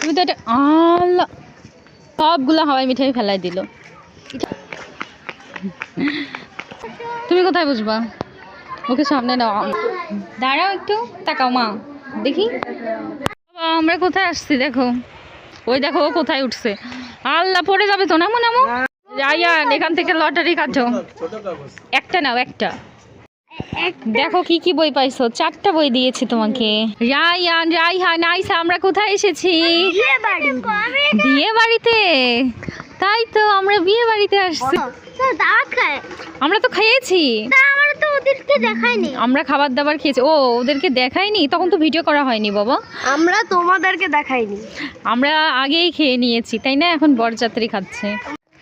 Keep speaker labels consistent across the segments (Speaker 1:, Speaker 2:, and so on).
Speaker 1: তুমি তো এটা আল্লাহ। সবগুলো হাওয়াই মিঠাই ফেলাই দিল। তুমি কোথায় বুঝবা ওকে সামনে নাও। দাঁড়াও একটু, তাকাও মা, দেখি। আমরা কোথায় আসছি দেখো। ওই দেখো কোথায় উঠছে। আল্লাহ, পড়ে যাবে তো না মনে আমো রায়ান এখান থেকে লটারি কাটো। একটা নাও, একটা। দেখো কি কি বই পাইছো? চারটা বই দিয়েছি তোমাকে। রায়ান রাইহান আইসা আমরা কোথায় এসেছি? বিয়ে বাড়িতে। তাই তো আমরা বিয়ে বাড়িতে আসছি। আমরা তো খেয়েছি। আমরা খাবার দাবার খেয়েছি। ও ওদেরকে দেখাইনি তখন তো ভিডিও করা হয়নি বাবা।
Speaker 2: আমরা তোমাদেরকে দেখাইনি।
Speaker 1: আমরা আগেই খেয়ে নিয়েছি তাই না? এখন বরযাত্রী খাচ্ছে।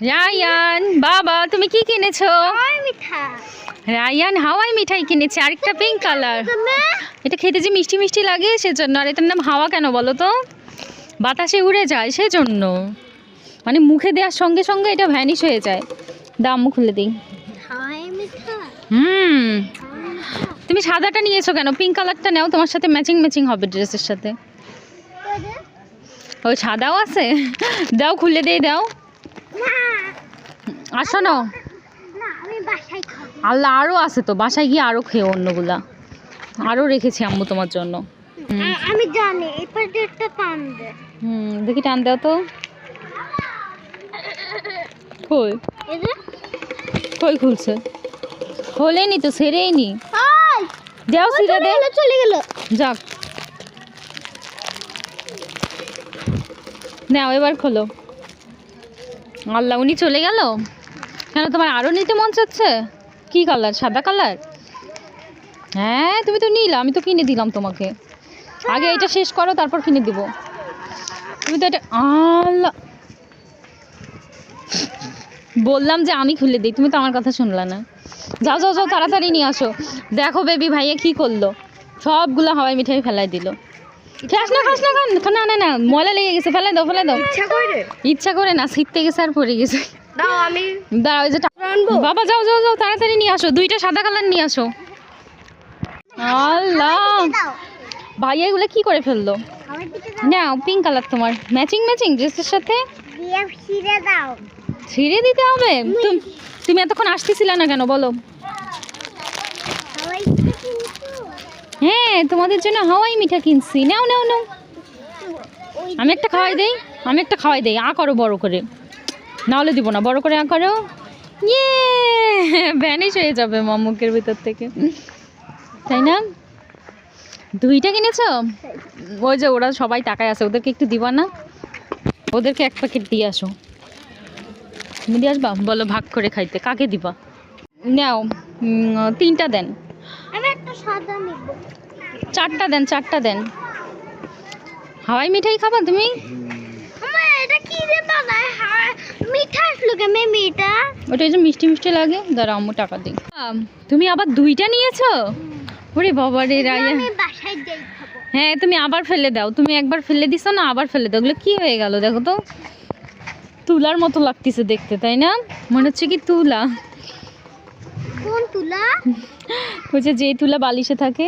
Speaker 1: রায়ান বাবা তুমি কি কিনেছো? রায়ান হাওয়াই মিঠাই কিনেছে আরেকটা পিঙ্ক কালার এটা খেতে যে মিষ্টি মিষ্টি লাগে সেজন্য আর এটার নাম হাওয়া কেন বলো তো? বাতাসে উড়ে যায় সেজন্য। মানে মুখে দেওয়ার সঙ্গে সঙ্গে এটা ভ্যানিশ হয়ে যায়। দাম খুলে দিই। হুম। তুমি সাদাটা নিয়েছো কেন? পিঙ্ক কালারটা নাও তোমার সাথে ম্যাচিং ম্যাচিং হবে ড্রেসের সাথে। ওই সাদাও আছে? দাও খুলে দিয়ে দাও। আসো না আল্লাহ আরও আছে তো বাসায় গিয়ে আরও খেয়ে অন্যগুলা। আরও রেখেছি আম্মু তোমার জন্য।
Speaker 2: আমি জানি টান দে।
Speaker 1: হুম দেখি টান দাও তো। কই কই খুলছে। খোলেনি তো সেরেই নি দাও সিরা দে।
Speaker 2: চলে গেল।
Speaker 1: যাক। নাও এবার খোলো। আল্লাহ, উনি চলে গেল? কেন তোমার আরও নিতে মন চাচ্ছে? কি কালার সাদা কালার হ্যাঁ তুমি তো নিলে, আমি তো কিনে দিলাম তোমাকে। আগে এটা শেষ করো, তারপর কিনে দিব। তুমি তো এটা আল্লাহ। বললাম যে আমি খুলে দিই, তুমি তো আমার কথা শুনলে না। যাও যাও যাও, তাড়াতাড়ি নিয়ে আসো। দেখো বেবি ভাইয়া কি করল। সবগুলো হাওয়াই মিঠাই ফেলাই দিল। খাস না খাস না খান না না না। ময়লা লেগে গেছে ফেলাই দাও ফেলাই দাও।
Speaker 2: ইচ্ছা করে?
Speaker 1: ইচ্ছা করে না ছিটতে গেছে আর পড়ে গেছে।
Speaker 2: দাও আমি
Speaker 1: দাঁড়াও যে বাবা যাও যাও যাও তাড়াতাড়ি নিয়ে আসো। দুইটা সাদা কালার নিয়ে আসো। আল্লাহ। ভাইয়া এগুলো কি করে ফেলল? নাও পিঙ্ক কালার তোমার। ম্যাচিং ম্যাচিং ড্রেসের সাথে?
Speaker 2: ছিঁড়ে
Speaker 1: দিতে হবে? তুম- তুমি এতক্ষণ আসতেছিলে না কেন? বলো
Speaker 2: হাওয়াই মিঠা কিন্তু
Speaker 1: হ্যাঁ তোমাদের জন্য হাওয়াই মিঠা কিনছি। নাও নাও নাও। আমি একটা খাওয়াই দেই, আমি একটা খাওয়াই দেই। আ করো বড় করে। নাহলে দিব না, বড় করে আ করো। ইয়ে ভ্যানিশ হয়ে যাবে মামুকের ভিতর থেকে। তাই না? দুইটা কিনেছ? ওই যে ওরা সবাই টাকায় আছে, ওদেরকে একটু দিবা না? ওদেরকে এক প্যাকেট দিয়ে আসো। তুমি দিয়ে আসবা? বলো ভাগ করে খাইতে। কাকে দিবা? নাও তিনটা দেন। চারটা দেন চারটা দেন। হাওয়াই মিঠাই খাবা তুমি? ওটা যে মিষ্টি মিষ্টি লাগে। দাঁড়া আম্মু টাকা দিই। তুমি আবার দুইটা নিয়েছো? ওরে বাবা রে রায়া। হ্যাঁ তুমি আবার ফেলে দাও। তুমি একবার ফেলে দিছো না আবার ফেলে দাও। ওগুলো কি হয়ে গেল দেখো তো? তুলার মতো লাগতেছে দেখতে তাই না? মনে হচ্ছে কি তুলা।
Speaker 2: কোন তুলা?
Speaker 1: ওই যে তুলা বালিশে থাকে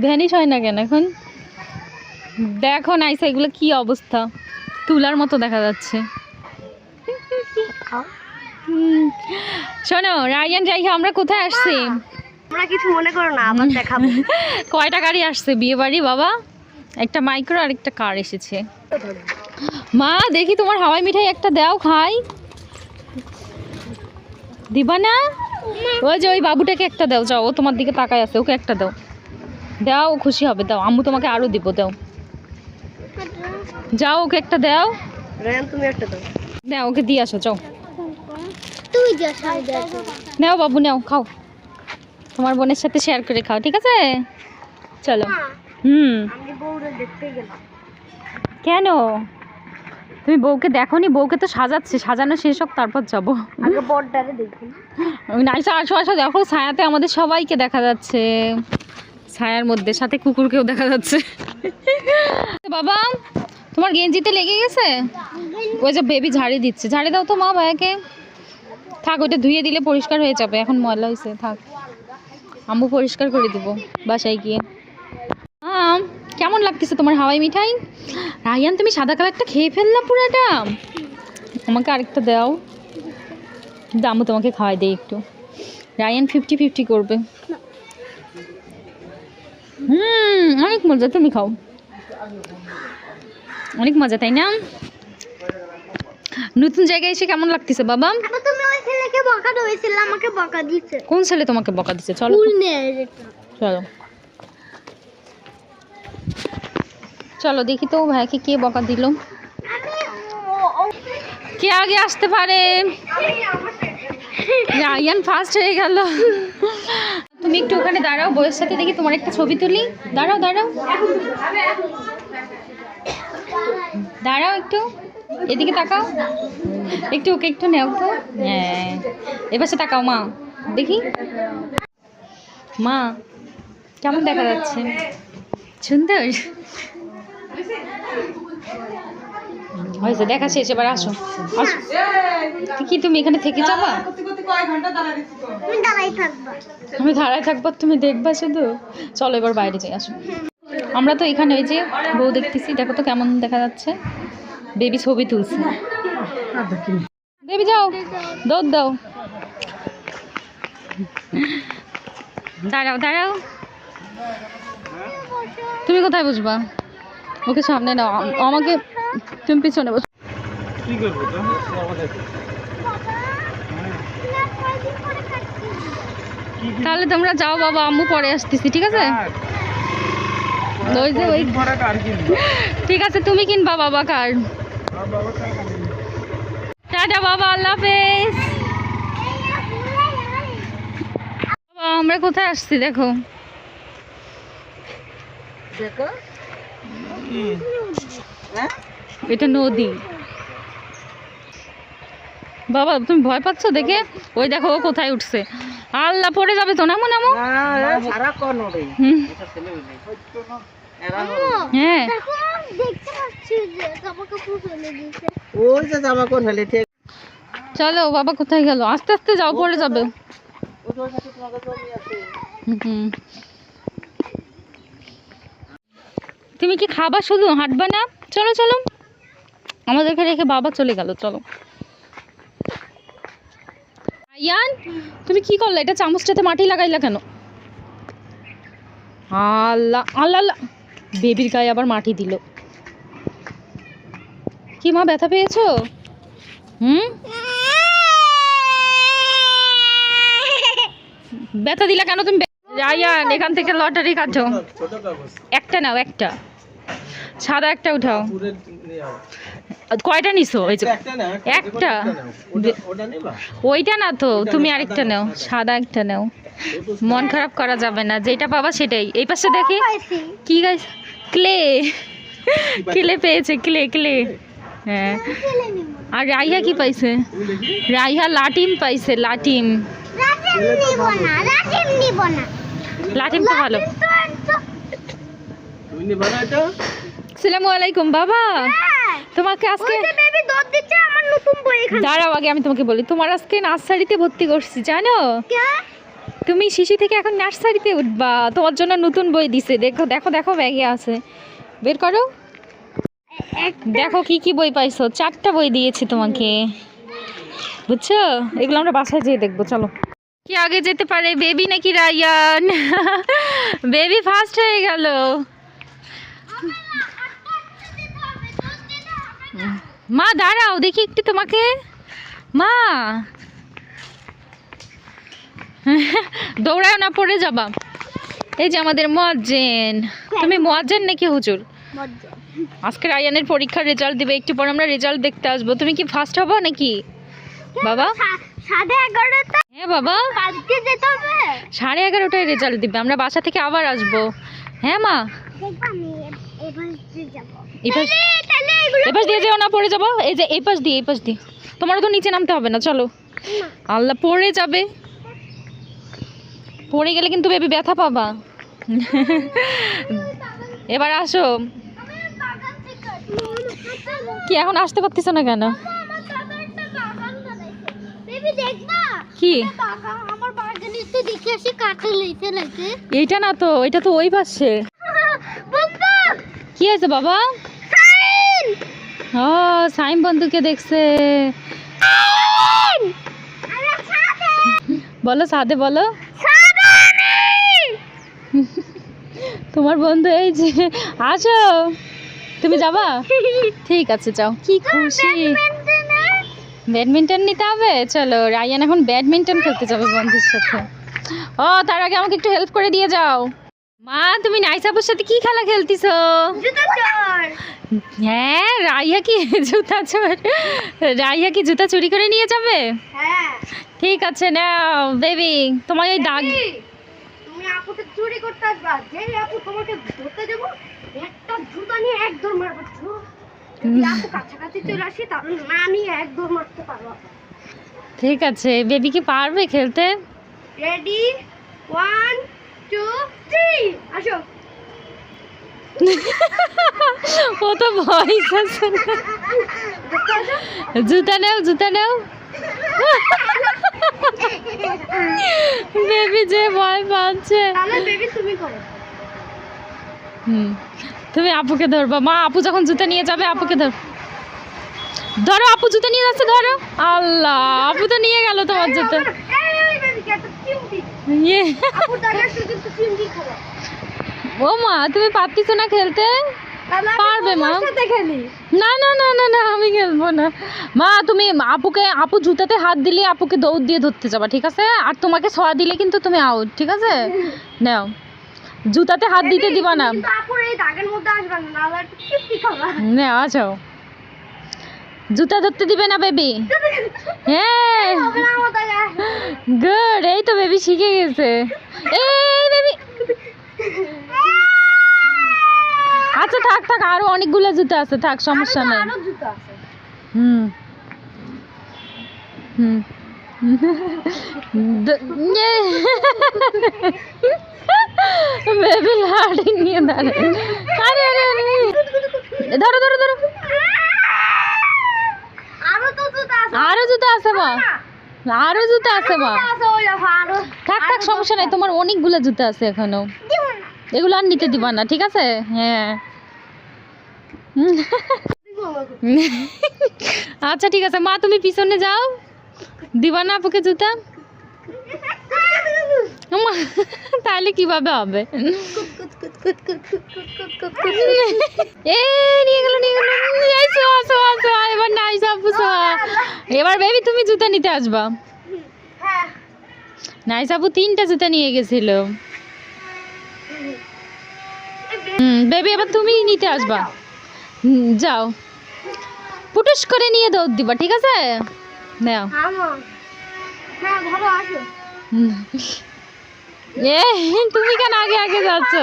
Speaker 1: ভ্যানিশ হয় না কেন এখন? দেখো নাইসা এগুলো কি অবস্থা? তুলার মতো দেখা যাচ্ছে। শোনো রায়ান রাইহা আমরা কোথায় আসছি?
Speaker 2: তোমরা কিছু মনে করো না আবার দেখাবো।
Speaker 1: কয়টা গাড়ি আসছে? বিয়ে বাড়ি বাবা? একটা মাইক্রো আর একটা কার এসেছে। মা দেখি তোমার হাওয়াই মিঠাই একটা দাও খাই। দিবা না ওই যে ওই বাবুটাকে একটা দাও যাও ও তোমার দিকে তাকায় আছে ওকে একটা দাও। দাও ও খুশি হবে দাও আম্মু তোমাকে আরও দিব দাও। যাও ওকে একটা দাও।
Speaker 2: রেন তুমি একটা দাও।
Speaker 1: দাও ওকে দিয়ে আসো যাও। নাও বাবু নাও খাও। তোমার বোনের সাথে শেয়ার করে খাও ঠিক আছে? চলো। হুম।
Speaker 2: আমি বউরে দেখতে গেলাম।
Speaker 1: কেন? তুমি বউকে দেখো নি বউকে তো সাজাচ্ছে। সাজানো শেষ হোক তারপর যাব। নাইসা আসো আসো দেখো ছায়াতে আমাদের সবাইকে দেখা যাচ্ছে। ছায়ার মধ্যে সাথে কুকুরকেও দেখা যাচ্ছে। বাবা তোমার গেঞ্জিতে লেগে গেছে? ওই যে বেবি ঝাড়ি দিচ্ছে। ঝাড়ি দাও তো মা ভাইয়াকে। থাক ওটা ধুয়ে দিলে পরিষ্কার হয়ে যাবে। এখন ময়লা হয়েছে থাক। আম্মু পরিষ্কার করে দিব বাসায় গিয়ে। আম কেমন লাগতেছে তোমার হাওয়াই মিঠাই? রায়ান তুমি সাদা কালারটা খেয়ে ফেললা পুরাটা। আমাকে আরেকটা দাও। দামও তোমাকে খাওয়াই দেই একটু। রায়ান ফিফটি ফিফটি করবে। হুম অনেক মজা। তুমি খাও। অনেক মজা তাই না? নতুন জায়গায় এসে কেমন লাগতেছে বাবা?
Speaker 2: তুমি ওই ছেলেকে বকা দিয়েছিলে আমাকে বকা
Speaker 1: কোন ছেলে তোমাকে বকা দিচ্ছে চলো। চলো। চলো দেখি তো ভাইকে কে বকা দিল। কে আগে আসতে পারে? রায়ান ফার্স্ট হয়ে গেল। তুমি একটু ওখানে দাঁড়াও বইয়ের সাথে দেখি তোমার একটা ছবি তুলি। দাঁড়াও দাঁড়াও। দাঁড়াও একটু, এদিকে তাকাও। একটু ওকে একটু নেও তো। হ্যাঁ এবার সে তাকাও, মা। দেখি। মা, কেমন দেখা যাচ্ছে? সুন্দর? হয়েছে, দেখা শেষ, এবার আসো। আসো। কি তুমি এখানে থেকে যাবা? আমি দাঁড়ায় থাকব, তুমি দেখবা শুধু? চলো এবার বাইরে যাই, আসো। আমরা তো এখানে ওই যে বউ দেখতেছি, দেখো তো কেমন দেখা যাচ্ছে। বেবি ছবি তুলছে। বেবি যাও, দৌড় দাও। দাঁড়াও দাঁড়াও। তুমি কোথায় বসবা? ওকে সামনে নাও। আমাকে তুমি পিছনে বসো।
Speaker 3: কি করব তো? কি কি
Speaker 1: তাহলে তোমরা যাও বাবা আম্মু পরে আসতেছি ঠিক আছে? ওই যে ওই ঠিক আছে তুমি কিনবা বাবা কার। টাটা বাবা আল্লাহ হাফেজ। বাবা আমরা কোথায় আসছি দেখো।
Speaker 3: কি?
Speaker 1: এটা নদী। বাবা তুমি ভয় পাচ্ছ দেখে? ওই দেখো ও কোথায় উঠছে। আল্লাহ পড়ে যাবে তো নামো নামো হ্যাঁ? চলো বাবা কোথায় গেল? আস্তে আস্তে যাও পড়ে যাবে। হুম। তুমি কি খাবা শুধু? হাঁটবা না? চলো চলো। আমাদেরকে রেখে বাবা চলে গেল, চলো। আয়ান, তুমি কি করলে? এটা চামচটাতে মাটি লাগাইলা কেন? আল্লাহ আল্লাহ। বেবির গায়ে আবার মাটি দিল। কি মা, ব্যথা পেয়েছ? হুম? ব্যথা দিলা কেন তুমি? রায়ান এখান থেকে লটারি কাটো। একটা নাও একটা। সাদা একটা উঠাও। কয়টা নিছো? ওই যে
Speaker 3: একটা
Speaker 1: ওইটা না তো তুমি আরেকটা নাও সাদা একটা নাও। মন খারাপ করা যাবে না যেটা পাবা সেটাই। এই পাশে দেখি। কি গাছ ক্লে। ক্লে পেয়েছে ক্লে ক্লে। হ্যাঁ। আর রাইহা কি পাইছে? রাইহা লাটিম পাইছে লাটিম
Speaker 2: নিব না।
Speaker 1: লাটিম তো ভালো। আসসালামু আলাইকুম বাবা।
Speaker 2: হ্যাঁ।
Speaker 1: তোমাকে আজকে
Speaker 2: ওই যে বেবি দুধ দিচ্ছে আমার নতুন বই এখানে।
Speaker 1: দাঁড়াও আগে আমি তোমাকে বলি। তোমার আজকে নার্সারিতে ভর্তি করছি জানো? তুমি শিশু থেকে এখন নার্সারিতে উঠবা। তোমার জন্য নতুন বই দিছে। দেখো দেখো দেখো ব্যাগে আছে। বের করো। দেখো কি কি বই পাইছো। চারটা বই দিয়েছি তোমাকে। বুঝছ? এগুলো আমরা বাসায় যেয়ে দেখব। চলো। কি আগে যেতে পারে? বেবি নাকি রায়ান? বেবি ফার্স্ট হয়ে গেল। মা, দাঁড়াও, দেখি একটু তোমাকে। মা। দৌড়ায় না, পড়ে যাবা। এই যে আমাদের মোয়াজ্জেন। তুমি মোয়াজ্জেন নাকি হুজুর? আজকে রায়ানের পরীক্ষার রেজাল্ট দিবে, একটু পর আমরা রেজাল্ট দেখতে আসব। তুমি কি ফার্স্ট হব নাকি? বাবা?
Speaker 2: সাড়ে এগারোটা?
Speaker 1: হ্যাঁ বাবা।
Speaker 2: কালকে যেতে হবে?
Speaker 1: সাড়ে এগারোটায় রেজাল্ট দিবে। আমরা বাসা থেকে আবার আসব। হ্যাঁ মা? এপাশ দিয়ে যেও না পড়ে যাব। এই যে এই পাশ দিয়ে এই পাশ দিয়ে। তোমারও তো নিচে নামতে হবে না চলো। আল্লাহ পড়ে যাবে। পড়ে গেলে কিন্তু বেবি ব্যথা পাবা। এবার আসো। কি এখন আসতে পারতেছো না কেন? কি?
Speaker 2: বাগান আমার বাগানে তো দেখে আসি কাঠে লইতে লাগে
Speaker 1: এইটা না তো এটা তো ওই পাশে। কি হয়েছে বাবা? ও সাইম বন্ধুকে দেখছে। বলো সাদে বলো। তোমার বন্ধু এই যে আসো। তুমি যাবা? ঠিক আছে যাও। কি খুশি। ব্যাডমিন্টন নিতে হবে? চলো রায়ান এখন ব্যাডমিন্টন খেলতে যাবে বন্ধুর সাথে। ও তার আগে আমাকে একটু হেল্প করে দিয়ে যাও। মা তুমি নাইসাপুর সাথে কি খেলা
Speaker 2: চোর
Speaker 1: হ্যাঁ রাইয়া কি জুতা চোর? রাইয়া কি জুতা চুরি করে নিয়ে যাবে?
Speaker 2: হ্যাঁ।
Speaker 1: ঠিক আছে নাও বেবি তোমার ওই দাগ
Speaker 2: তুমি আপুকে চুরি করতে আসবা। যেই আপু তোমাকে ধরতে দেবো একটা জুতা নিয়ে এক দৌড় মারবো।
Speaker 1: ঠিক আছে বেবি কি পারবে খেলতে?
Speaker 2: রেডি ওয়ান টু থ্রি আসো।
Speaker 1: ও তো ভয় আছে জুতা নাও জুতা নাও। বেবি যে ভয় পাচ্ছে।
Speaker 2: তাহলে বেবি তুমি করো।
Speaker 1: হুম। তুমি আপুকে ধরবা। মা আপু যখন জুতা নিয়ে যাবে আপুকে ধর। ধরো আপু জুতা নিয়ে যাচ্ছে ধরো। আল্লাহ আপু তো নিয়ে গেল তোমার জুতো। ইয়ে। ও মা তুমি পারতিস না খেলতে? পারবে, মা। না না না না না আমি খেলব না। মা তুমি আপুকে আপু জুতাতে হাত দিলে আপুকে দৌড় দিয়ে ধরতে যাবা ঠিক আছে? আর তোমাকে ছোঁয়া দিলে কিন্তু তুমি আউট ঠিক আছে? নাও। জুতাতে হাত দিতে দিবা না।
Speaker 2: না
Speaker 1: জুতা ধরতে দিবে না বেবি? হ্যাঁ গুড এই তো বেবি শিখে গেছে। এই বেবি। আচ্ছা থাক থাক আরও অনেকগুলো জুতা আছে থাক সমস্যা নেই। হুম। হুম দ- বেবি লাড়ি নিয়ে দাঁড়ে আরে আরে আরে ধরো ধরো ধরো
Speaker 2: আরও জুতো আছে
Speaker 1: মা আরও জুতা আছে
Speaker 2: আরও
Speaker 1: থাক থাক সমস্যা নাই। তোমার অনেকগুলো জুতা আছে
Speaker 2: এখনও।
Speaker 1: এগুলো আর নিতে দিবা না ঠিক আছে? হ্যাঁ। আচ্ছা ঠিক আছে। মা তুমি পিছনে যাও। দিবা না আপুকে জুতা? তাহলে কীভাবে হবে? এ নিয়ে গেল নিয়ে গেল এই সোয়া সোয়া সোয়া এবার বেবি তুমি জুতা নিতে আসবা।
Speaker 2: হ্যাঁ।
Speaker 1: নাইস আপু তিনটা জুতা নিয়ে গেছিল। হুম বেবি এবার তুমি নিতে আসবা। যাও। পুটুস করে নিয়ে দৌড় দিবা ঠিক আছে? নাও।
Speaker 2: হ্যাঁ
Speaker 1: তুমি কেন আগে আগে যাচ্ছ?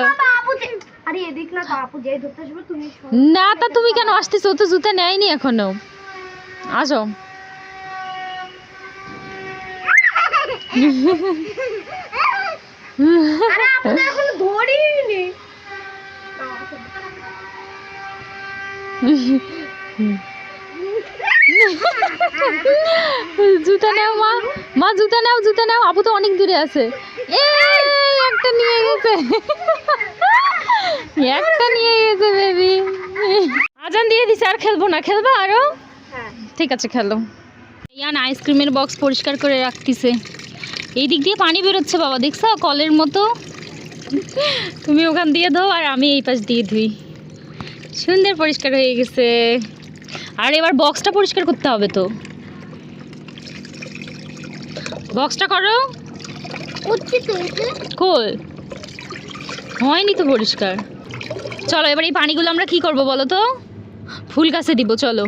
Speaker 2: আরে এদিক না তো আপু যেই ধরতে আসবে তুমি
Speaker 1: না তা তুমি কেন আসতেছো? তো জুতা নেয়নি এখনও। আসো।
Speaker 2: আরে আপু ধরিনি
Speaker 1: জুতা নাও মা। মা জুতা নাও জুতা নাও। আপু তো অনেক দূরে আছে। এ একটা নিয়ে গেছে। একটা নিয়ে গেছে বেবি আজান দিয়ে দিছে আর খেলব না। খেলবা আরও?
Speaker 2: হ্যাঁ।
Speaker 1: ঠিক আছে খেলো। ইয়ান আইসক্রিমের বক্স পরিষ্কার করে রাখতিছে। এই দিক দিয়ে পানি বেরোচ্ছে বাবা দেখছ? কলের মতো। তুমি ওখান দিয়ে ধো আর আমি এই পাশ দিয়ে ধুই। সুন্দর পরিষ্কার হয়ে গেছে। আর এবার বক্সটা পরিষ্কার করতে হবে তো। বক্সটা করো। কোল হয়নি তো পরিষ্কার। চলো এবার এই পানিগুলো আমরা কি করব বলো তো? ফুল গাছে দিব চলো।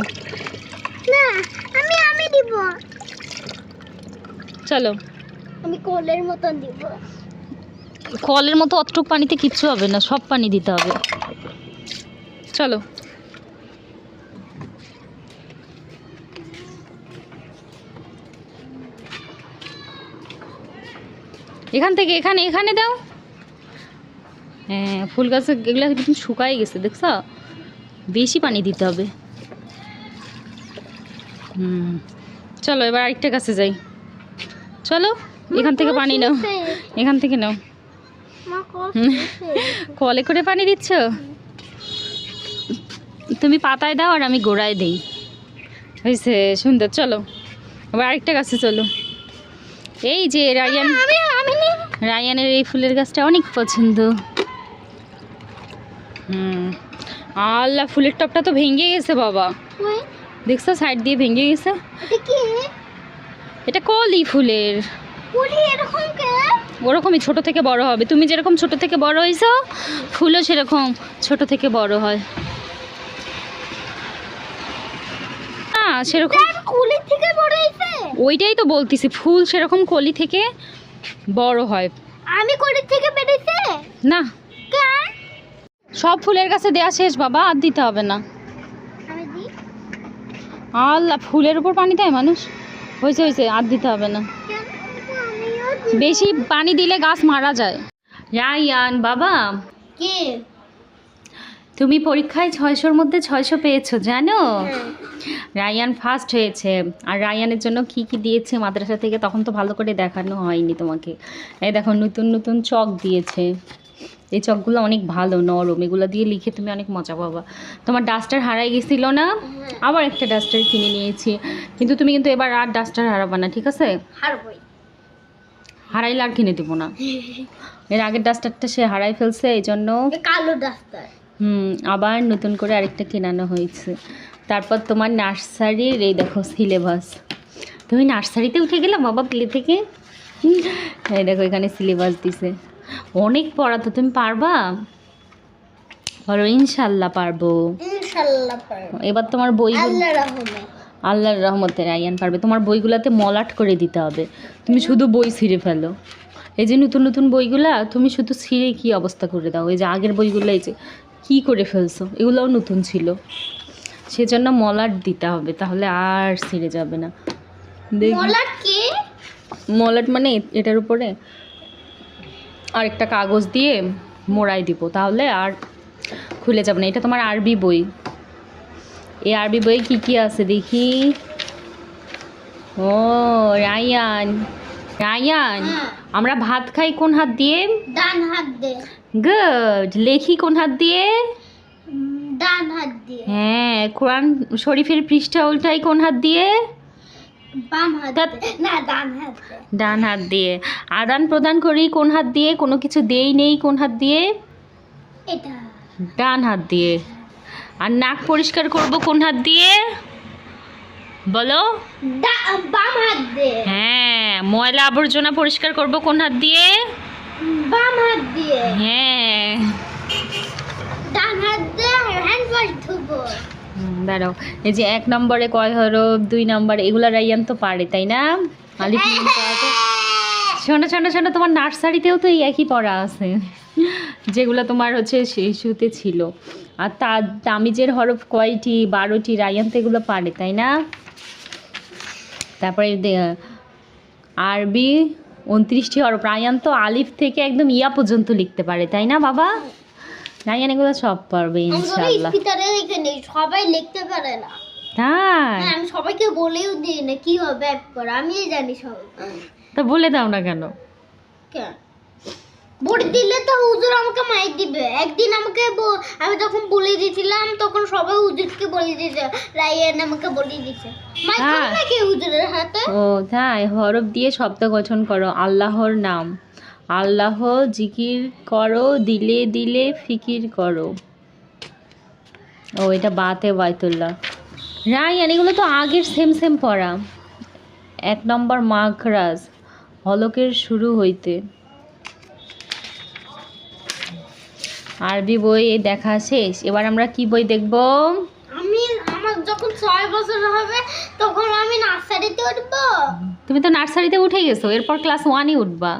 Speaker 2: না আমি আমি দিব।
Speaker 1: চলো।
Speaker 2: আমি কোলের মতন দিব।
Speaker 1: কলের মতো অতটুক পানিতে কিচ্ছু হবে না সব পানি দিতে হবে। চলো। এখান থেকে এখানে এখানে দাও। হ্যাঁ ফুল গাছে এগুলো একদম শুকাই গেছে, দেখছ? বেশি পানি দিতে হবে। হুম, চলো এবার আরেকটা কাছে যাই। চলো, এখান থেকে পানি নাও। এখান থেকে নাও।
Speaker 2: কলে
Speaker 1: করে পানি দিচ্ছ? তুমি পাতায় দাও আর আমি গোড়ায় দিই। হয়েছে সুন্দর, চলো। আবার আরেকটা গাছে চলো। এই যে রায়ান। রায়ানের এই ফুলের গাছটা অনেক পছন্দ। হুম। আল্লাহ ফুলের টপটা তো ভেঙে গেছে বাবা। দেখছ সাইড দিয়ে ভেঙে গেছে?
Speaker 2: এটা
Speaker 1: কলি ফুলের। ওরকমই ছোট থেকে বড় হবে। তুমি যেরকম ছোট থেকে বড় হয়েছো ফুলও সেরকম ছোট থেকে বড় হয় না সেরকম
Speaker 2: কুলির থেকে বড় হইছে
Speaker 1: ওইটাই তো বলতেছি ফুল সেরকম কলি থেকে বড় হয়।
Speaker 2: আমি কুলির থেকে বেরিয়েছে
Speaker 1: না। সব ফুলের কাছে দেয়া শেষ বাবা আর দিতে হবে না। আল্লাহ ফুলের উপর পানি দেয় মানুষ? হয়েছে হয়েছে আর দিতে হবে না। বেশি পানি দিলে গাছ মারা যায়। রায়ান বাবা।
Speaker 2: কি?
Speaker 1: তুমি পরীক্ষায় ছয়শোর মধ্যে ছয়শো পেয়েছ জানো? রায়ান ফার্স্ট হয়েছে। আর রায়ানের জন্য কি কি দিয়েছে মাদ্রাসা থেকে তখন তো ভালো করে দেখানো হয়নি তোমাকে। এই দেখো নতুন নতুন চক দিয়েছে। এই চকগুলো অনেক ভালো নরম। এগুলো দিয়ে লিখে তুমি অনেক মজা পাবা। তোমার ডাস্টার হারাই গেছিল না? আবার একটা ডাস্টার কিনে নিয়েছি। কিন্তু তুমি কিন্তু এবার আর ডাস্টার হারাবা না ঠিক আছে?
Speaker 2: হারবই।
Speaker 1: হারাইলে আর কিনে দেবো না। এর আগের ডাস্টারটা সে হারাই ফেলছে এই জন্য
Speaker 2: কালো ডাক্তার
Speaker 1: হুম আবার নতুন করে আরেকটা কেনানো হয়েছে। তারপর তোমার নার্সারির এই দেখো সিলেবাস। তুমি নার্সারিতে উঠে গেলে বাবা প্লে থেকে? এই দেখো এখানে সিলেবাস দিছে। অনেক পড়া তো তুমি পারবা? বলো ইনশাল্লাহ পারব। এবার তোমার বই আল্লাহর রহমতে রায়ান পারবে। তোমার বইগুলোতে মলাট করে দিতে হবে। তুমি শুধু বই ছিঁড়ে ফেলো। এই যে নতুন নতুন বইগুলা তুমি শুধু ছিঁড়ে কি অবস্থা করে দাও? এই যে আগের বইগুলো এই যে কী করে ফেলছো? এগুলোও নতুন ছিল। সেজন্য মলাট দিতে হবে তাহলে আর ছিঁড়ে যাবে না।
Speaker 2: মলাট
Speaker 1: মানে এটার উপরে আরেকটা কাগজ দিয়ে মোড়াই দিব তাহলে আর খুলে যাবে না। এটা তোমার আরবি বই। এই আরবি বই কি কি আছে দেখি? ও রায়ান। রায়ান
Speaker 2: হ্যাঁ।
Speaker 1: আমরা ভাত খাই কোন হাত দিয়ে?
Speaker 2: ডান হাত দে
Speaker 1: গুড লেখি কোন হাত দিয়ে?
Speaker 2: ডান হাত দিয়ে।
Speaker 1: হ্যাঁ কোরআন শরীফের পৃষ্ঠা উল্টাই কোন হাত দিয়ে?
Speaker 2: বাম হাত না ডান হাত
Speaker 1: ডান হাত দিয়ে। আদান প্রদান করি কোন হাত দিয়ে? কোনো কিছু দেই নেই কোন হাত দিয়ে?
Speaker 2: এটা।
Speaker 1: ডান হাত দিয়ে। আর নাক পরিষ্কার করব কোন হাত দিয়ে? বলো।
Speaker 2: বাম হাত দে
Speaker 1: হ্যাঁ ময়লা আবর্জনা পরিষ্কার করব কোন হাত দিয়ে?
Speaker 2: বাম হাত দিয়ে।
Speaker 1: হ্যাঁ।
Speaker 2: ডান হাত দিয়ে হ্যান্ড ওয়াশ ধুবো।
Speaker 1: দাঁড়াও। এই যে এক নম্বরে কয় হরফ দুই নম্বরে এগুলো রাইয়ান তো পারে তাই না? আলিফ যায়। শোনো শোনো শোনো তোমার নার্সারিতেও তো এই একই পড়া আছে। যেগুলো তোমার হচ্ছে শিশুতে ছিল। আর তা তামিজের হরফ কয়টি বারোটি রায়ান তো এগুলো পারে তাই না? তারপরে আরবি উনত্রিশটি হরফ। রায়ান তো আলিফ থেকে একদম ইয়া পর্যন্ত লিখতে পারে তাই না বাবা? রায়ান এগুলো সব পারবে
Speaker 2: নেই সবাই লিখতে পারে না।
Speaker 1: তাই?
Speaker 2: হ্যাঁ আমি সবাইকে বলেও দিই না কি হবে আমি জানি সব।
Speaker 1: তা বলে দাও না কেন?
Speaker 2: কেন? ভোট দিলে তো হুজুর আমাকে মাইক দিবে। একদিন আমাকে আমি যখন বলে দিয়েছিলাম তখন সবাই হুজুরকে বলে দিয়েছে রায়ান আমাকে বলে দিয়েছে। মাইক
Speaker 1: হ্যাঁ।
Speaker 2: নাকি হুজুরের হাতে?
Speaker 1: ও তাই হরফ দিয়ে শব্দ গঠন করো আল্লাহর নাম। আল্লাহ জিকির করো দিলে দিলে ফিকির করো। ও এটা বাতে বাইতুল্লাহ রায়ান এগুলো তো আগের সেম সেম পড়া। এক নম্বর মাখরাজ হলকের শুরু হইতে। আরবি বই দেখা শেষ। এবার আমরা কি বই দেখব?
Speaker 2: আমি আমার যখন ছয় বছর হবে তখন আমি নার্সারিতে উঠবো।
Speaker 1: তুমি তো নার্সারিতে উঠে গেছো এরপর ক্লাস ওয়ানই উঠবা।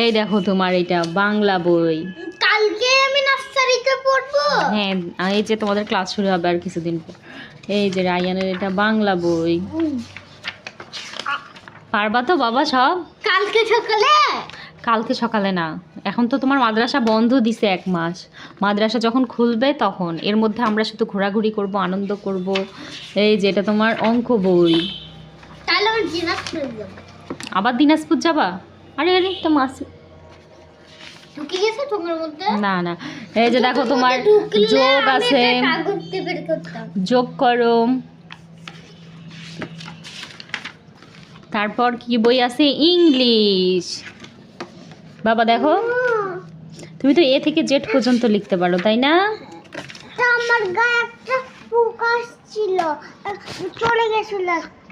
Speaker 1: এই দেখো তোমার এটা বাংলা বই।
Speaker 2: কালকে আমি নার্সারিতে পড়ব।
Speaker 1: হ্যাঁ এই যে তোমাদের ক্লাস শুরু হবে আর কিছুদিন পর। এই যে রায়ানের এটা বাংলা বই। পারবা তো বাবা সব?
Speaker 2: কালকে সকালে?
Speaker 1: কালকে সকালে না। এখন তো তোমার মাদ্রাসা বন্ধ দিছে এক মাস। মাদ্রাসা যখন খুলবে তখন এর মধ্যে আমরা শুধু ঘোরাঘুরি করব আনন্দ করব এই যে এটা তোমার অঙ্ক বই। আবার দিনাজপুর যাবা। আরে আরে তো মাসি। না না। এই যে দেখো তোমার যোগ আছে। যোগ করো। তারপর কি বই আছে? ইংলিশ। বাবা দেখো। তুমি তো এ থেকে জেড পর্যন্ত লিখতে পারো তাই না?
Speaker 2: আমার গায়ে একটা পোকা ছিল চলে গেছিল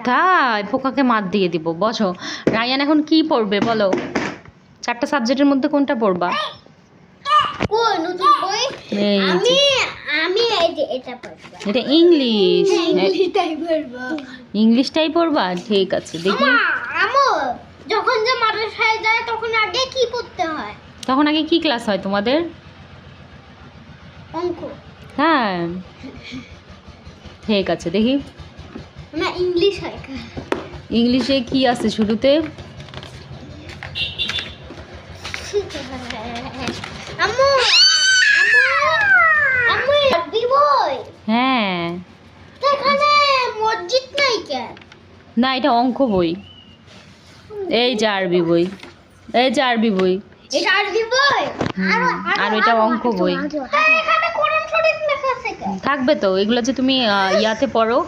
Speaker 1: তাই পোকাকে মাত দিয়ে দিব বসো রায়ান এখন কি পড়বে বলো? চারটা সাবজেক্টের মধ্যে কোনটা পড়বা?
Speaker 2: আমি আমি এটা পড়ব।
Speaker 1: এটা ইংলিশ।
Speaker 2: ইংলিশটাই পড়ব।
Speaker 1: ইংলিশটাই পড়বা? ঠিক আছে দেখি।
Speaker 2: আমো। যখন যে মাদ্রাসায় যায় তখন আগে কি পড়তে হয়?
Speaker 1: তখন আগে কি ক্লাস হয় তোমাদের?
Speaker 2: অঙ্ক।
Speaker 1: হ্যাঁ। ঠিক আছে দেখি।
Speaker 2: না ইংলিশ হয়।
Speaker 1: ইংলিশে কি আছে শুরুতে?
Speaker 2: আম্মু! আম্মু আম্মু আরবি বই।
Speaker 1: হ্যাঁ।
Speaker 2: তো এখানে মসজিদ নাই কেন?
Speaker 1: না এটা অঙ্ক বই। এই যে আরবি বই এই যে আরবি বই।
Speaker 2: এটা আরবি বই?
Speaker 1: আর এটা অঙ্ক বই।
Speaker 2: কেন
Speaker 1: থাকবে তো এগুলো যে তুমি ইয়াতে পড়ো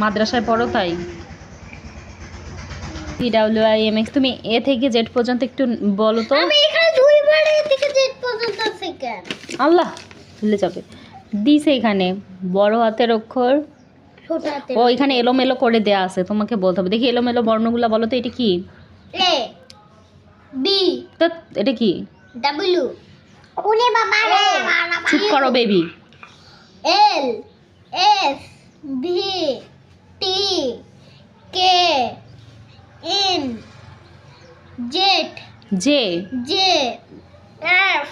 Speaker 1: মাদ্রাসায় পড়ো তাই। ডাব্লিউ আই এম এক্স তুমি এ থেকে জেড পর্যন্ত একটু বলো তো।
Speaker 2: আমি এখানে দুইবার এ থেকে জেড পর্যন্ত আছে কেন
Speaker 1: আল্লাহ ভুলে যাবে। দিছে এখানে বড় হাতের অক্ষর ও এখানে এলোমেলো করে দেয়া আছে তোমাকে বলতে হবে। দেখি এলোমেলো বর্ণগুলো বলো তো এটা কি?
Speaker 2: এ বি
Speaker 1: তো এটা কি?
Speaker 2: ডব্লিউ ওরে বাবা রে
Speaker 1: চুপ করো baby.
Speaker 2: L S V T K N Z
Speaker 1: J.
Speaker 2: J F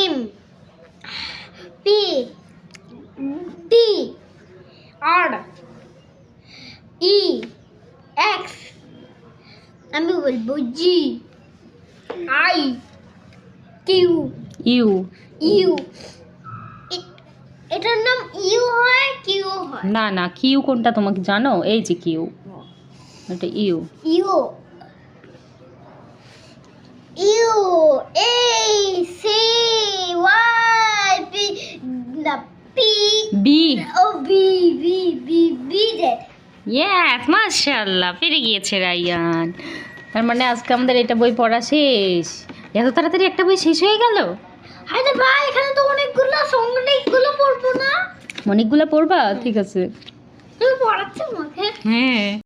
Speaker 2: M P T. R E. X. আমি বলব G. I. Q.
Speaker 1: U.
Speaker 2: U. এটার নাম ইউ হয় কিউ হয়।
Speaker 1: না না কিউ কোনটা তোমাকে জানো? এই যে কিউ। এটা U.
Speaker 2: U. U. A C Y P না P
Speaker 1: B
Speaker 2: O B B B B Z
Speaker 1: মাশাআল্লাহ পেরে গিয়েছে রায়ান। তার মানে আজকে আমাদের এটা বই পড়া শেষ। এত তাড়াতাড়ি একটা বই শেষ হয়ে গেল?
Speaker 2: আরে ভাই এখানে তো অনেকগুলো অনেকগুলো পড়ব না?
Speaker 1: অনেকগুলো পড়বা? ঠিক আছে।
Speaker 2: তুমি পড়াচ্ছ আমাকে?
Speaker 1: হ্যাঁ।